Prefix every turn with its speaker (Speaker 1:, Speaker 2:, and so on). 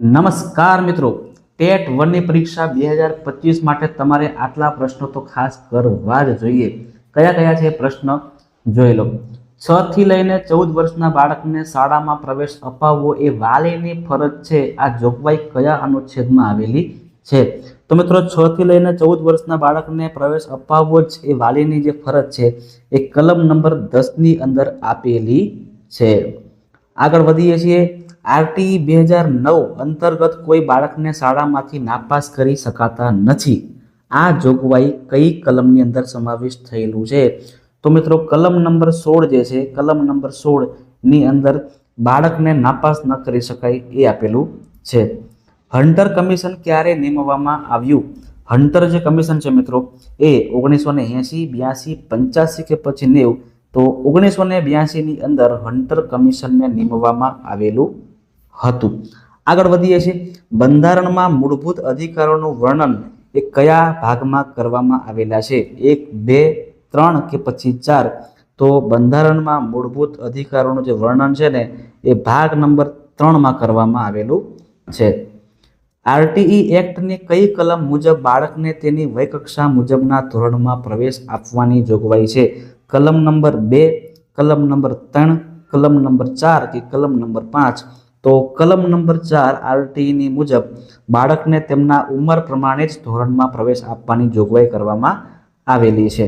Speaker 1: નમસ્કાર મિત્રો. ટેટ વનની પરીક્ષા બે હજાર પચીસ માટે તમારે આટલા પ્રશ્નો તો ખાસ કરવા જ જોઈએ. કયા કયા છે પ્રશ્ન? જોઈ લો. છ થી લઈને ચૌદ વર્ષના બાળકને શાળામાં પ્રવેશ અપાવવો એ વાલીની ફરજ છે. આ જોગવાઈ કયા અનુચ્છેદમાં આવેલી છે? તો મિત્રો, છ થી લઈને ચૌદ વર્ષના બાળકને પ્રવેશ અપાવવો જ એ વાલીની જે ફરજ છે એ કલમ નંબર દસની અંદર આપેલી છે. આગળ વધીએ છીએ. આરટી બે હજાર નવ અંતર્ગત કોઈ બાળકને શાળામાંથી નાપાસ કરી શકાતા નથી. આ જોગવાઈ કઈ કલમની અંદર સમાવેશ થયેલું છે? તો મિત્રો, કલમ નંબર સોળ જે છે, કલમ નંબર સોળની અંદર બાળકને નાપાસ ન કરી શકાય એ આપેલું છે. હન્ટર કમિશન ક્યારે નિમવામાં આવ્યું? હન્ટર જે કમિશન છે મિત્રો, એ ઓગણીસો ને એંસી બ્યાસી, પંચ્યાસી કે પછી નેવું, તો ઓગણીસો ને બ્યાસીની અંદર હન્ટર કમિશનને નિમવામાં આવેલું હતું. આગળ વધીએ છીએ. બંધારણમાં મૂળભૂત અધિકારોનું વર્ણન એ કયા ભાગમાં કરવામાં આવેલા છે? એક, બે, ત્રણ કે પછી ચાર? તો બંધારણમાં મૂળભૂત અધિકારોનું જે વર્ણન છે ને, એ ભાગ નંબર ત્રણમાં કરવામાં આવેલું છે. આરટીઈ એક્ટની કઈ કલમ મુજબ બાળકને તેની વયકક્ષા મુજબના ધોરણમાં પ્રવેશ આપવાની જોગવાઈ છે? કલમ નંબર બે, કલમ નંબર ત્રણ, કલમ નંબર ચાર કે કલમ નંબર પાંચ? તો કલમ નંબર ચાર આરટીઈની મુજબ બાળકને તેમના ઉંમર પ્રમાણે જ ધોરણમાં પ્રવેશ આપવાની જોગવાઈ કરવામાં આવેલી છે.